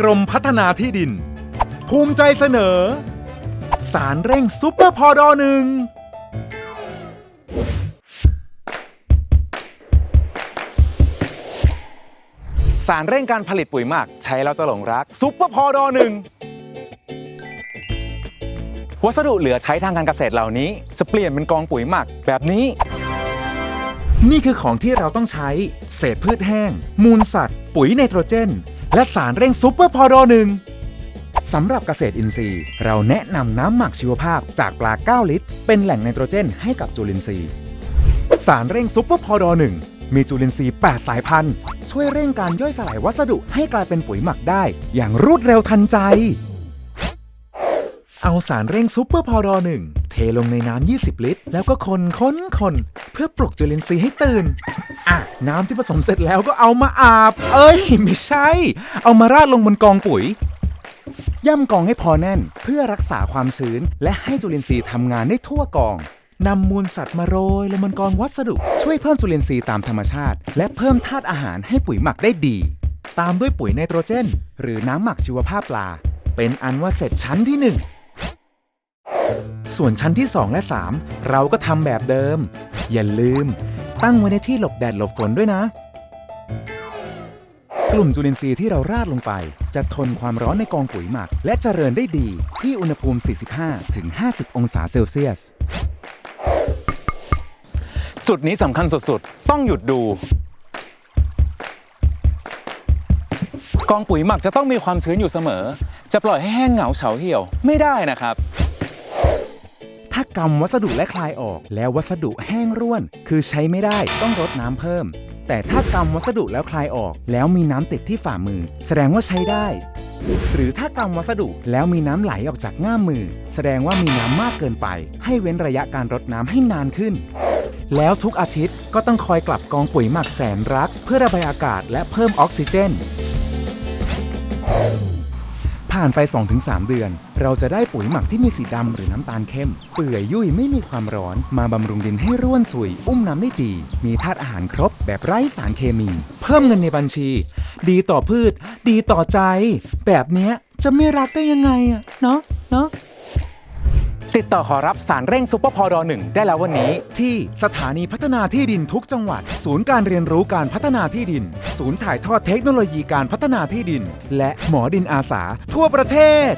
กรมพัฒนาที่ดิน ภูมิใจเสนอ สารเร่งซุปเปอร์พอดอหนึ่งสารเร่งการผลิตปุ๋ยหมักใช้แล้วจะหลงรักซุปเปอร์พอดอหนึ่งวัสดุเหลือใช้ทางการเกษตรเหล่านี้ จะเปลี่ยนเป็นกองปุ๋ยหมักแบบนี้ นี่คือของที่เราต้องใช้ เศษพืชแห้ง มูลสัตว์ ปุ๋ยไนโตรเจน และสารเร่งซุปเปอร์พอดอหนึ่งสำหรับเกษตรอินทรีย์ เราแนะนำน้ำหมักชีวภาพจากปลา 9 ลิตร เป็นแหล่งไนโตรเจนให้กับจุลินทรีย์ สารเร่งซุปเปอร์พอดอหนึ่งมีจุลินทรีย์ 8 สายพันธุ์ ช่วยเร่งการย่อยสลายวัสดุให้กลายเป็นปุ๋ยหมักได้ อย่างรวดเร็วทันใจ เอาสารเร่งซุปเปอร์พอดอหนึ่งเทลงในน้ำ 20 ลิตร แล้วก็คนค้นคนเพื่อปลุกจุลินทรีย์ให้ตื่น อะน้ำที่ผสมเสร็จแล้วก็เอามาอาบ เอ้ย ไม่ใช่ เอามาราดลงบนกองปุ๋ย ย่ำกองให้พอแน่น เพื่อรักษาความชื้น และให้จุลินทรีย์ทำงานได้ทั่วกองนำมูลสัตว์มาโรยลงบนกองวัสดุ ช่วยเพิ่มจุลินทรีย์ตามธรรมชาติ และเพิ่มธาตุอาหารให้ปุ๋ยหมักได้ดี ตามด้วยปุ๋ยไนโตรเจน หรือน้ำหมักชีวภาพปลา เป็นอันว่าเสร็จชั้นที่หนึ่งส่วนชั้นที่ 2 และ 3 เราก็ทำแบบเดิม อย่าลืม ตั้งไว้ในที่หลบแดดหลบฝนด้วยนะ กลุ่มจุลินทรีย์ที่เราราดลงไป จะทนความร้อนในกองปุ๋ยหมัก และเจริญได้ดีที่อุณหภูมิ 45-50 องศาเซลเซียส จุดนี้สำคัญสุดๆ ต้องหยุดดู กองปุ๋ยหมักจะต้องมีความชื้นอยู่เสมอ จะปล่อยให้แห้งเหงาเฉาเหี่ยวไม่ได้นะครับ ถ้ากำวัสดุและคลายออก แล้ววัสดุแห้งร่วน คือใช้ไม่ได้ต้องรดน้ำเพิ่ม แต่ถ้ากำวัสดุแล้วคลายออก แล้วมีน้ำติดที่ฝ่ามือ แสดงว่าใช้ได้ หรือถ้ากำวัสดุแล้วมีน้ำไหลออกจากง่ามมือ แสดงว่ามีน้ำมากเกินไป ให้เว้นระยะการรดน้ำให้นานขึ้นแล้วทุกอาทิตย์ก็ต้องคอยกลับกองปุ๋ยหมักแสนรัก เพื่อระบายอากาศและเพิ่มออกซิเจน ผ่านไป 2-3 เดือน เราจะได้ปุ๋ยหมักที่มีสีดำหรือน้ำตาลเข้ม เปื่อยยุ่ยไม่มีความร้อน มาบำรุงดินให้ร่วนสุย อุ้มน้ำได้ดี มีธาตุอาหารครบแบบไร้สารเคมี เพิ่มเงินในบัญชี ดีต่อพืช ดีต่อใจ แบบเนี้ยจะไม่รักได้ยังไงอะเนาะเนาะ ติดต่อขอรับสารเร่งซุปเปอร์พอดอหนึ่งได้แล้ววันนี้ ที่สถานีพัฒนาที่ดินทุกจังหวัด ศูนย์การเรียนรู้การพัฒนาที่ดิน ศูนย์ถ่ายทอดเทคโนโลยีการพัฒนาที่ดิน และหมอดินอาสา ทั่วประเทศ